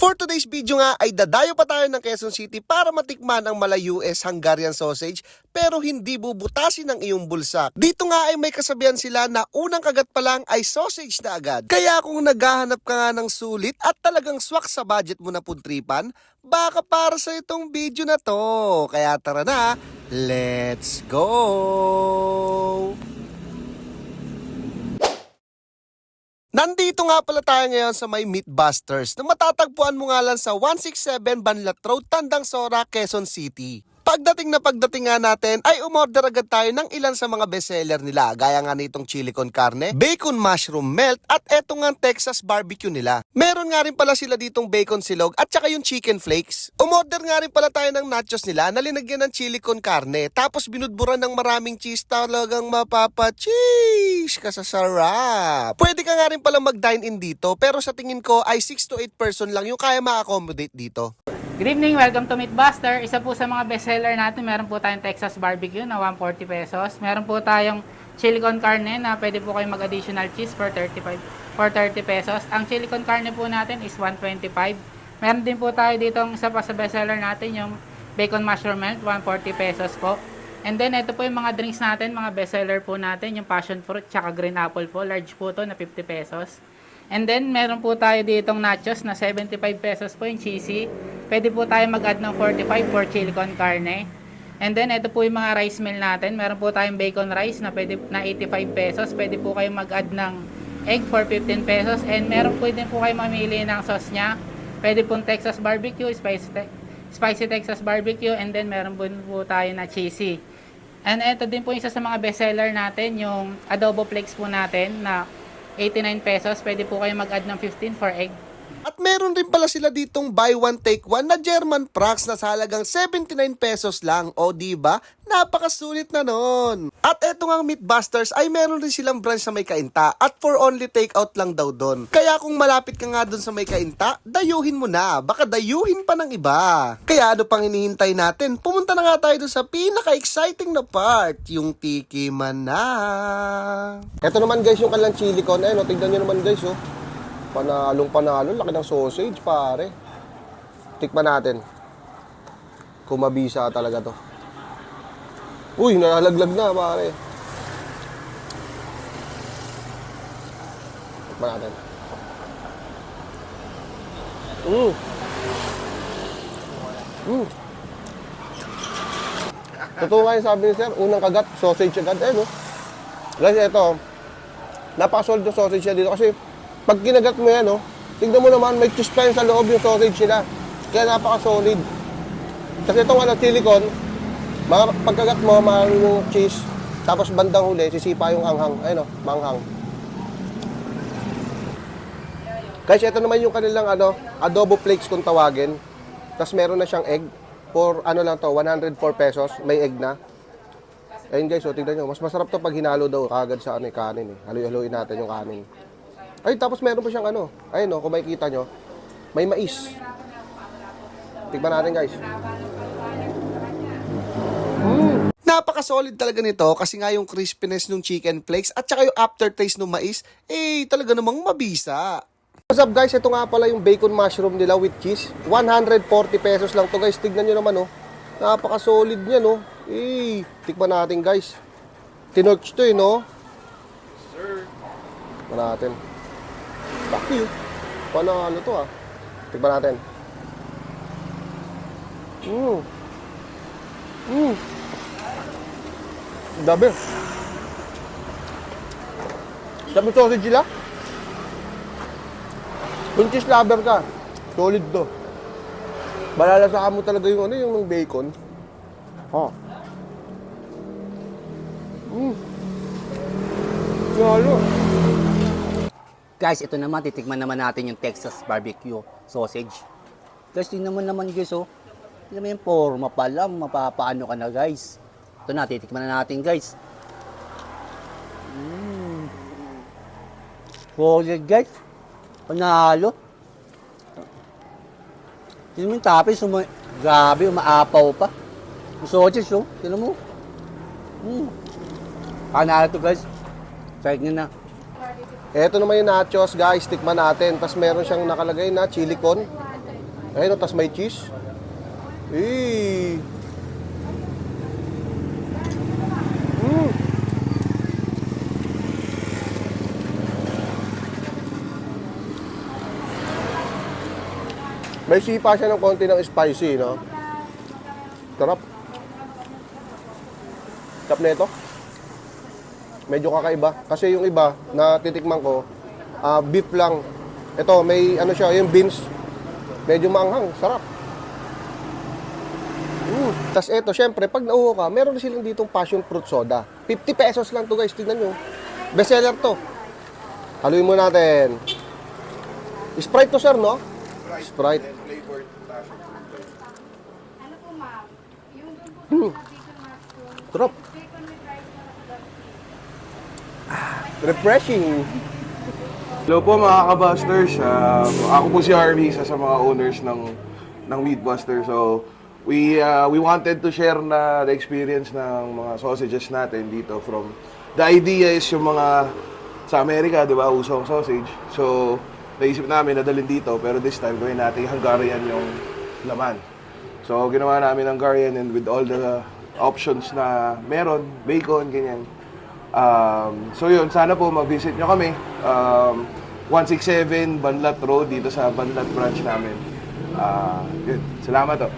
For today's video nga ay dadayo pa tayo ng Quezon City para matikman ang mala US Hungarian sausage pero hindi bubutasin ang iyong bulsa. Dito nga ay may kasabihan sila na unang kagat pa lang ay sausage na agad. Kaya kung naghahanap ka nga ng sulit at talagang swak sa budget mo na puntripan, baka para sa itong video na to. Kaya tara na, let's go! Nandito nga pala tayo ngayon sa may Meatbusters na matatagpuan mo nga lang sa 167 Banlat Road, Tandang Sora, Quezon City. Pagdating na pagdating nga natin ay umorder agad tayo ng ilan sa mga bestseller nila gaya nga nitong chili con carne, bacon mushroom melt at eto nga Texas barbecue nila. Meron nga rin pala sila ditong bacon silog at saka yung chicken flakes. Umorder nga rin pala tayo ng nachos nila na linagyan ng chili con carne tapos binudburan ng maraming cheese talagang mapapa-cheese ka sa sarap. Pwede ka nga rin pala mag-dine in dito pero sa tingin ko ay 6 to 8 person lang yung kaya ma-accommodate dito. Good evening, welcome to Meatbuster. Isa po sa mga bestseller natin, meron po tayong Texas Barbecue na 140 pesos. Meron po tayong chili con carne na pwede po kayong mag-additional cheese for 35 for 30 pesos. Ang chili con carne po natin is 125. Meron din po tayo dito isa pa sa bestseller natin, yung bacon mushroom melt, 140 pesos po. And then, ito po yung mga drinks natin, mga bestseller po natin, yung passion fruit, tsaka green apple po. Large po to na 50 pesos. And then, meron po tayo ditong nachos na 75 pesos po yung cheesy. Pwede po tayo mag-add ng 45 for chili con carne. And then, ito po yung mga rice meal natin. Meron po tayong bacon rice na, pwede, na 85 pesos. Pwede po kayo mag-add ng egg for 15 pesos. And meron po din po kayo mamili ng sauce niya. Pwede pong Texas barbecue, spicy, te- spicy Texas barbecue. And then, meron po, po tayo na cheesy. And ito din po isa sa mga bestseller natin, yung adobo flakes po natin na 89 pesos. Pwede po kayo mag-add ng 15 for egg. At meron din pala sila ditong buy one take one na German Prax na sa halagang 79 pesos lang. O di ba? Napakasulit na nun. At eto nga Meatbusters ay meron din silang branch sa may kainta at for only take out lang daw doon. Kaya kung malapit ka nga doon sa may kainta, dayuhin mo na. Baka dayuhin pa ng iba. Kaya ano pang hinihintay natin? Pumunta na nga tayo doon sa pinaka-exciting na part, yung tiki man na. Eto naman guys yung kanilang chili con. Ayun, tignan nyo naman guys oh. Panalong panalo, laki ng sausage, pare. Tikman natin. Kung mabisa talaga to. Uy, nalalaglag na, pare. Tikman natin. Mm. Mm. Totoo nga yung sabi ni sir, unang kagat, sausage agad. Eh, no? Guys, ito, napakasolid yung sausage niya dito kasi pag kinagat mo yan, no, tignan mo naman, may cheese pa sa loob yung sausage nila. Kaya napaka-solid. Kasi itong ano, silicone, mga pagkagat mo, maraming yung cheese, tapos bandang huli, sisipa yung anghang, ayun o, manghang. Guys, ito naman yung kanilang ano, adobo flakes kung tawagin. Tapos meron na siyang egg. For ano lang to, 104 pesos. May egg na. Ayun guys, so tignan nyo. Mas masarap to pag hinalo daw kagad sa ano, eh, kanin. Eh. Haluy-haluin natin yung kanin. Ay, tapos meron pa siyang ano. Ayun no, kung makikita nyo. May mais. Tignan natin guys. Mm. Napaka-solid talaga nito kasi nga yung crispiness ng chicken flakes at saka yung aftertaste ng mais, eh talaga namang mabisa. What's up guys? Ito nga pala yung bacon mushroom nila with cheese. 140 pesos lang to guys. Tignan nyo naman oh. Napaka-solid niya no. Eh, tikman natin guys. Tinorch to eh no. Sir. Tikman natin. Baki oh. Panalo to ah. Tikman natin. Mmm. Mmm. Dabi. Sabi sausage nila. Kung cheese lover ka, solid to. Malalasahan mo talaga yung ano, yung bacon. Ha. Mm. Lalo. Guys, ito naman, titikman naman natin yung Texas barbecue sausage. Guys, tingnan mo naman guys, oh. Tingnan mo yung forma pa lang, mapapaano ka na guys. Ito na, titikman na natin guys. Mm. Solid guys. Panalo. Tingnan mo yung tapis, uma grabe, umaapaw pa. Yung sausage, oh. Tingnan mo. Mm. Panalo to guys. Try nyo na. Ito naman yung nachos, guys. Tikman natin. Tapos meron siyang nakalagay na chili con. Ayun, tas may cheese. Eh. Mm. May sipa siya ng konti ng spicy, no? Sarap. Sarap na ito. Medyo kakaiba. Kasi yung iba na titikman ko, ah, beef lang. Ito, may ano siya, yung beans. Medyo maanghang. Sarap. Mm. Tapos ito, syempre, pag nauho ka, meron na silang ditong passion fruit soda. 50 pesos lang to guys, tignan nyo. Bestseller to. Haluin mo natin. Sprite to sir, no? Sprite. Mm. Sarap. Refreshing. Hello po mga kabusters. Um, ako po si Harvey, isa sa mga owners ng ng Meatbuster. So, we uh, we wanted to share na the experience ng mga sausages natin dito from the idea is yung mga sa Amerika, di ba, usong sausage. So, naisip namin na dalhin dito, pero this time gawin natin Hungarian yung laman. So, ginawa namin Hungarian and with all the options na meron, bacon, ganyan. Um, so yun, sana po mag-visit nyo kami. Um, 167 Banlat Road dito sa Banlat branch namin. Ah, yun. Salamat to.